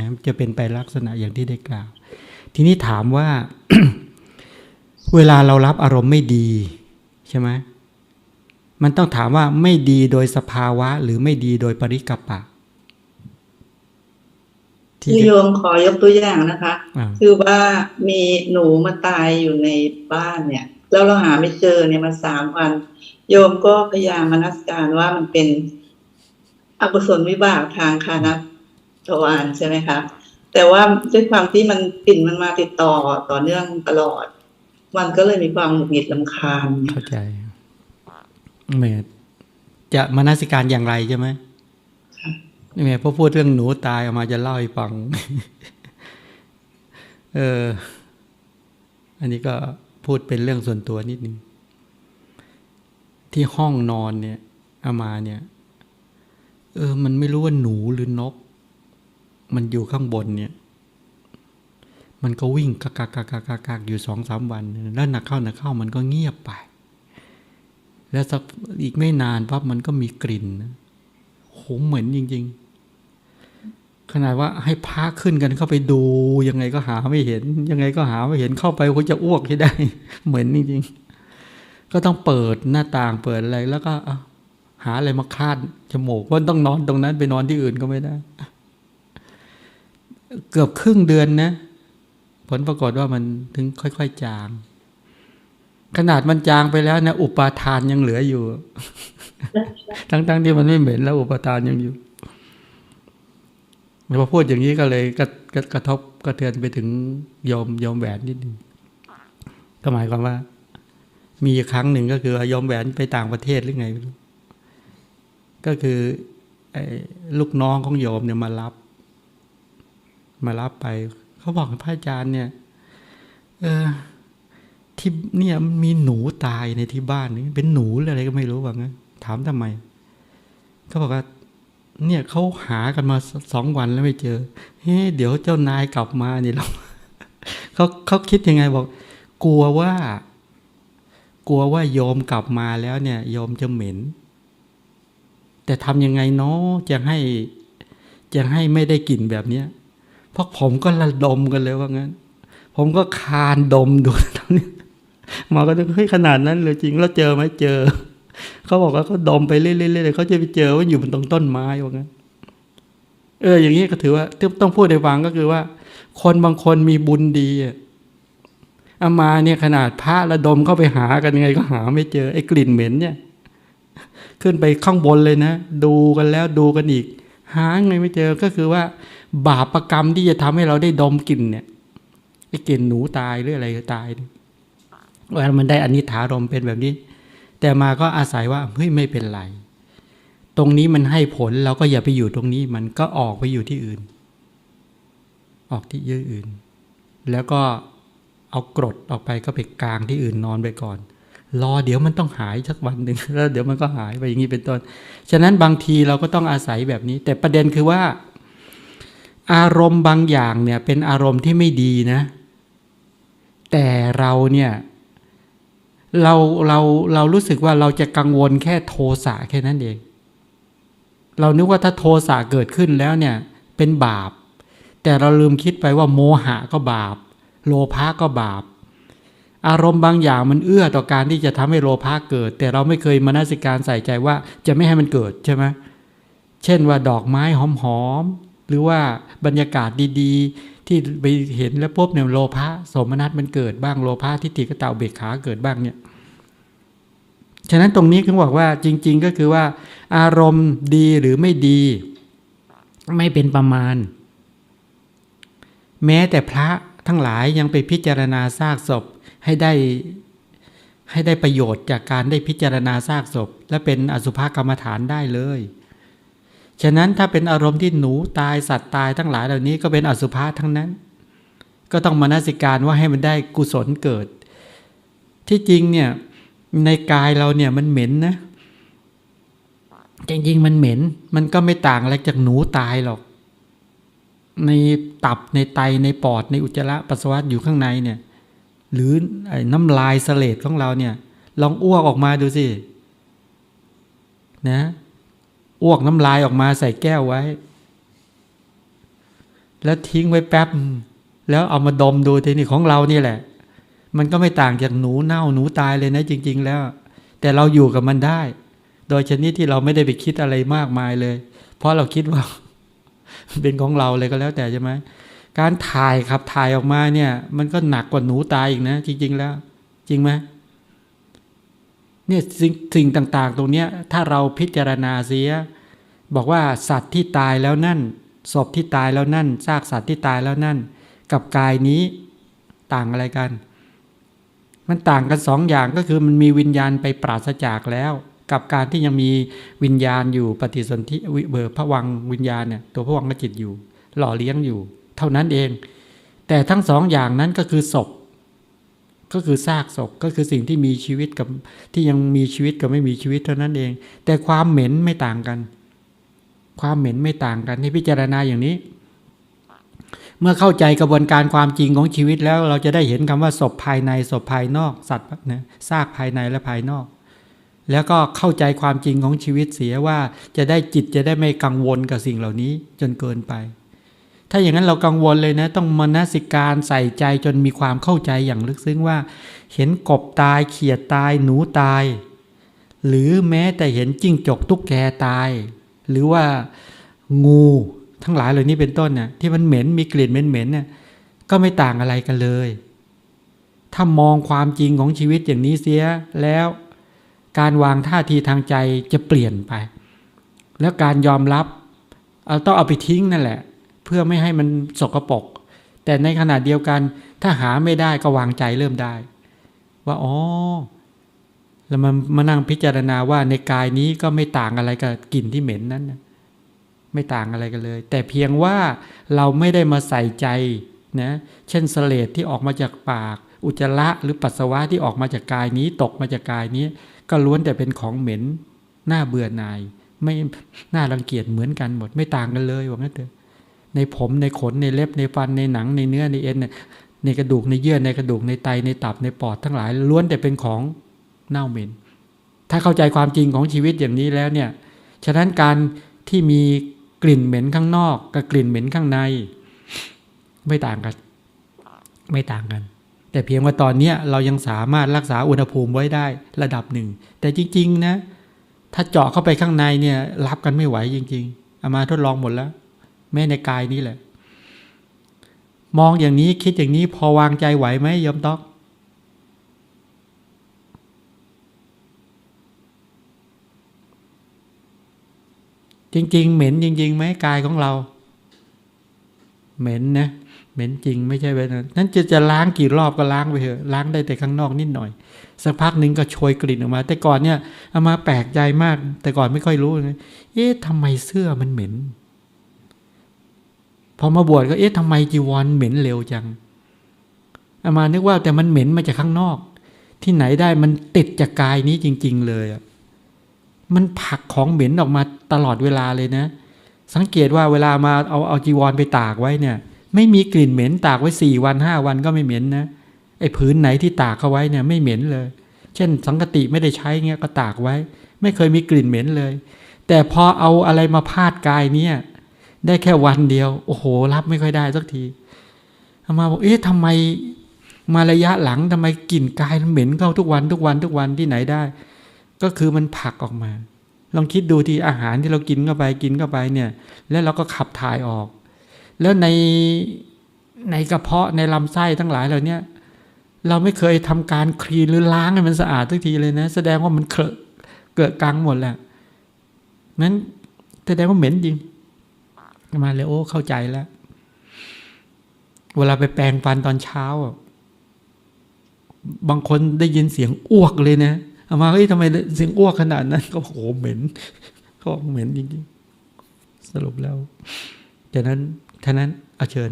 นะจะเป็นไปลักษณะอย่างที่ได้กล่าว ทีนี้ถามว่า เวลาเรารับอารมณ์ไม่ดีใช่ไหมมันต้องถามว่าไม่ดีโดยสภาวะ หรือไม่ดีโดยปริกัปปะคือโยมขอยกตัวอย่างนะคะอ่าคือว่ามีหนูมาตายอยู่ในบ้านเนี่ย แล้วเราหาไม่เจอเนี่ยมาสามวัน โยมก็พยายามมานัสการว่ามันเป็นอกุศลวิบากทางคานั ทวารใช่ไหมคะแต่ว่าด้วยความที่มันกลิ่นมันมาติดต่อต่อเนื่องตลอด มันก็เลยมีความหงุดหงิดลำคาญเข้าใจเมดจะมานสิการอย่างไรใช่ไหมนี่เมดพอพูดเรื่องหนูตายออกมาจะเล่าให้ฟัง เออ อันนี้ก็พูดเป็นเรื่องส่วนตัวนิดนึง ที่ห้องนอนเนี่ยเอามาเนี่ย เออ มันไม่รู้ว่าหนูหรือนก มันอยู่ข้างบนเนี่ย มันก็วิ่งกักกักกักกักกักกักอยู่สองสามวัน แล้วหนักเข้าหนักเข้ามันก็เงียบไป แล้วสักอีกไม่นานปั๊บมันก็มีกลิ่นโหเหมือนจริง ๆ ขนาดว่าให้พาขึ้นกันเข้าไปดู ยังไงก็หาไม่เห็น ยังไงก็หาไม่เห็นเข้าไปคงจะอ้วกให้ได้ เหมือนจริงๆก็ต้องเปิดหน้าต่างเปิดอะไรแล้วก็หาอะไรมาคาดจมูกว่าต้องนอนตรงนั้นไปนอนที่อื่นก็ไม่ได้ เกือบครึ่งเดือนนะ ผลปรากฏว่ามันถึงค่อยๆจาง ขนาดมันจางไปแล้วนะอุปาทานยังเหลืออยู่ ทั้งๆที่มันไม่เหม็นแล้ว อุปาทานยังอยู่พอพูดอย่างนี้ก็เลยกระกระกระทบกระเทือนไปถึงโยมโยมแหวนนิดนึงก็หมายความว่า มีครั้งหนึ่งก็คือโยมแหวนไปต่างประเทศหรือไงก็คือไอ้ลูกน้องของโยมเนี่ยมารับ มารับไป เขาบอกพระอาจารย์เนี่ย เออที่เนี่ยมีหนูตายในที่บ้านนี่เป็นหนูอะไรก็ไม่รู้ว่างั้นถามทำไมเขาบอกว่า เนี่ยเขาหากันมาสสองวันแล้วไม่เจอเฮ้เดี๋ยวเจ้านายกลับมานี่เราเขาเขาคิดยังไงบอก กลัวว่า กลัวว่าโยมกลับมาแล้วเนี่ย โยมจะเหม็น แต่ทำยังไงเนาะจะให้จะให้ไม่ได้กลิ่นแบบเนี้ย เพราะผมก็ระดมกันเลยว่างั้น ผมก็คานดมดูตอนนี้หมอก็จะเฮ้ยขนาดนั้นเลยจริงแล้วเจอไหมเจอ เขาบอกว่าเขาดมไปเรื่อยๆเขาจะไปเจอว่าอยู่บนตรงต้นไม้ว่างั้น เออ อย่างนี้ก็ถือว่าที่ต้องพูดในฟังก็คือว่า คนบางคนมีบุญดีอามาเนี่ยขนาดพระระดมเข้าไปหากันยังไงก็หาไม่เจอไอ้กลิ่นเหม็นเนี่ย ขึ้นไปข้างบนเลยนะ ดูกันแล้วดูกันอีก หาไงไม่เจอก็คือว่า บาปรกรรมที่จะทำให้เราได้ดมกลิ่นเนี่ยไอ้กลิ่นหนูตายหรืออะไรก็ตายเนี่ยว่ามันได้อนิถารมเป็นแบบนี้ แต่มาก็อาศัยว่าเฮ้ยไม่เป็นไร ตรงนี้มันให้ผลเราก็อย่าไปอยู่ตรงนี้มันก็ออกไปอยู่ที่อื่น ออกที่ยื่อื่น แล้วก็เอากรดออกไปก็ไปกลางที่อื่นนอนไปก่อน รอเดี๋ยวมันต้องหายสักวันหนึ่งแล้วเดี๋ยวมันก็หายไปอย่างนี้เป็นต้น ฉะนั้นบางทีเราก็ต้องอาศัยแบบนี้ แต่ประเด็นคือว่า อารมณ์บางอย่างเนี่ยเป็นอารมณ์ที่ไม่ดีนะ แต่เราเนี่ยเราเราเรารู้สึกว่าเราจะกังวลแค่โทสะแค่นั้นเอง เรานึกว่าถ้าโทสะเกิดขึ้นแล้วเนี่ยเป็นบาป แต่เราลืมคิดไปว่าโมหะก็บาป โลภะก็บาป อารมณ์บางอย่างมันเอื้อต่อการที่จะทำให้โลภะเกิด แต่เราไม่เคยมานาสิการใส่ใจว่าจะไม่ให้มันเกิดใช่ไหมเช่นว่าดอกไม้หอมๆหรือว่าบรรยากาศดีๆ ที่ไปเห็นแล้วปุ๊บเนี่ยโลภะสมนัตมันเกิดบ้างโลภะทิฏฐิกตาเบกขาเกิดบ้างเนี่ยฉะนั้นตรงนี้คือบอกว่าจริง ๆ ก็คือว่า อารมณ์ดีหรือไม่ดี ไม่เป็นประมาณ แม้แต่พระทั้งหลายยังไปพิจารณาซากศพ ให้ได้ให้ได้ประโยชน์จากการได้พิจารณาซากศพ และเป็นอสุภกรรมฐานได้เลย ฉะนั้นถ้าเป็นอารมณ์ที่หนูตายสัตว์ตายทั้งหลายเหล่านี้ก็เป็นอสุภะทั้งนั้น ก็ต้องมานาสิการว่าให้มันได้กุศลเกิด ที่จริงเนี่ยในกายเราเนี่ยมันเหม็นนะจริงๆมันเหม็น มันก็ไม่ต่างอะไรจากหนูตายหรอก ในตับในไตในปอดในอุจจาระปัสสาวะอยู่ข้างในเนี่ย หรือน้ำลายเสลดของเราเนี่ย ลองอ้วกออกมาดูสินะอ้วกน้ำลายออกมาใส่แก้วไว้ แล้วทิ้งไว้แป๊บ แล้วเอามาดมดูทีนี่ของเรานี่แหละ มันก็ไม่ต่างจากหนูเน่าหนูตายเลยนะ จริง ๆ แล้ว แต่เราอยู่กับมันได้ โดยชนิดที่เราไม่ได้ไปคิดอะไรมากมายเลย เพราะเราคิดว่า เป็นของเราเลยก็แล้วแต่ใช่ไหม การถ่ายขับถ่ายออกมาเนี่ย มันก็หนักกว่าหนูตายอีกนะ จริง ๆ แล้ว จริงไหมเนี่ยสิ่งสิ่งต่างๆ ตรงเนี้ย ถ้าเราพิจารณาเสีย บอกว่าสัตว์ที่ตายแล้วนั่นศพที่ตายแล้วนั่นซากสัตว์ที่ตายแล้วนั่น กับกายนี้ต่างอะไรกัน มันต่างกันสองอย่างก็คือมันมีวิญญาณไปปราศจากแล้ว กับการที่ยังมีวิญญาณอยู่ปฏิสนธิวิเบอร์พระวังวิญญาณเนี่ยตัวพระวังกจิตอยู่ หล่อเลี้ยงอยู่ เท่านั้นเอง แต่ทั้งสองอย่างนั้นก็คือศพ ก็คือซากศพก็คือสิ่งที่มีชีวิตกับที่ยังมีชีวิตกับไม่มีชีวิตเท่านั้นเอง แต่ความเหม็นไม่ต่างกัน ความเหม็นไม่ต่างกันให้พิจารณาอย่างนี้ เมื่อเข้าใจกระบวนการความจริงของชีวิตแล้วเราจะได้เห็นคำว่าศพภายในศพภายนอกสัตว์นะซากภายในและภายนอกแล้วก็เข้าใจความจริงของชีวิตเสียว่าจะได้จิตจะได้ไม่กังวลกับสิ่งเหล่านี้จนเกินไป ถ้าอย่างนั้นเรากังวลเลยนะ ต้องมนสิการใส่ใจจนมีความเข้าใจอย่างลึกซึ้งว่า เห็นกบตายเขียดตายหนูตาย หรือแม้แต่เห็นจิ้งจกตุ๊กแกตาย หรือว่างูทั้งหลายเหล่านี้เป็นต้นเนี่ยที่มันเหม็นมีกลิ่นเหม็นๆเนี่ยก็ไม่ต่างอะไรกันเลย ถ้ามองความจริงของชีวิตอย่างนี้เสียแล้วการวางท่าทีทางใจจะเปลี่ยนไป แล้วการยอมรับ เอาต้องเอาไปทิ้งนั่นแหละ พื่อไม่ให้มันสกรปรกแต่ในขณะเดียวกัน ถ้าหาไม่ได้ก็วางใจเริ่มได้ ว่าอ๋อแล้วมันมานั่งพิจารณาว่าในกายนี้ก็ไม่ต่างอะไรกับกลิ่นที่เหม็นนั้นนะไม่ต่างอะไรกันเลย แต่เพียงว่าเราไม่ได้มาใส่ใจนะเช่นเสลดที่ออกมาจากปาก อุจจาระหรือปัสสาวะที่ออกมาจากกายนี้ตกมาจากกายนี้ ก็ล้วนแต่เป็นของเหม็น น่าเบื่อหน่าย ไม่น่ารังเกียจเหมือนกันหมด ไม่ต่างกันเลยว่างั้นเถอะ ในผมในขนในเล็บในฟันในหนังในเนื้อในเอ็นในกระดูกในเยื่อในกระดูกในไตในตับในปอดทั้งหลายล้วนแต่เป็นของเน่าเหม็น ถ้าเข้าใจความจริงของชีวิตอย่างนี้แล้วเนี่ยฉะนั้นการที่มีกลิ่นเหม็นข้างนอกกับกลิ่นเหม็นข้างใน ไม่ต่างกัน ไม่ต่างกัน แต่เพียงว่าตอนนี้เรายังสามารถรักษาอุณหภูมิไว้ได้ระดับหนึ่ง แต่จริง ๆ นะ ถ้าเจาะเข้าไปข้างในเนี่ย รับกันไม่ไหวจริง ๆ เอามาทดลองหมดแล้ว แม้ในกายนี้แหละ มองอย่างนี้คิดอย่างนี้พอวางใจไหวไหมยมต๊อกจริง ๆ เหม็นจริงๆไหมกายของเรา เหม็นนะเหม็นจริงไม่ใช่แบบนั้นนั้นจะจะล้างกี่รอบก็ล้างไปเถอะล้างได้แต่ข้างนอกนิดหน่อย สักพักหนึ่งก็โชยกลิ่นออกมา แต่ก่อนเนี่ยเอามาแปลกใจมาก แต่ก่อนไม่ค่อยรู้เลยเอ๊ะทำไมเสื้อมันเหม็น พอมาบวชก็เอ๊ะทำไมจีวรเหม็นเร็วจังอามานึกว่าแต่มันเหม็นมาจากข้างนอก ที่ไหนได้มันติดจากกายนี้จริง ๆ เลยอะมันผลักของเหม็นออกมาตลอดเวลาเลยนะ สังเกตว่าเวลามาเอาเอาจีวรไปตากไว้เนี่ย ไม่มีกลิ่นเหม็นตากไว้สี่วันห้าวันก็ไม่เหม็นนะไอ้ผืนไหนที่ตากเขาไว้เนี่ยไม่เหม็นเลย เช่น สังกติไม่ได้ใช้เงี้ยก็ตากไว้ ไม่เคยมีกลิ่นเหม็นเลย แต่พอเอาอะไรมาพาดกายเนี่ย ได้แค่วันเดียว โอ้โห รับไม่ค่อยได้สักทีอามาบอกเอ๊ะทำไมมาระยะหลังทำไมกลิ่นกายมันเหม็นเข้าทุกวันทุกวันทุกวันที่ไหนได้ ก็คือมันผลักออกมา ลองคิดดูที่อาหารที่เรากินเข้าไปกินเข้าไปเนี่ย แล้วเราก็ขับถ่ายออก แล้วในในกระเพาะในลำไส้ทั้งหลายเหล่านี้เราไม่เคยทำการคลีนหรือล้างให้มันสะอาดทุกทีเลยนะ แสดงว่ามันเคลอะเกิดกังหมดแหละนั้นแสดงว่าเหม็นจริง มาเลยโอ้เข้าใจแล้ว เวลาไปแปรงฟันตอนเช้าอะบางคนได้ยินเสียงอ้วกเลยนะเอามาเฮ้ยทำไมเสียงอ้วกขนาดนั้น ก็โหเหม็นก็เหม็นจริงๆ สรุปแล้วจากนั้นท่านั้นเอาเชิญ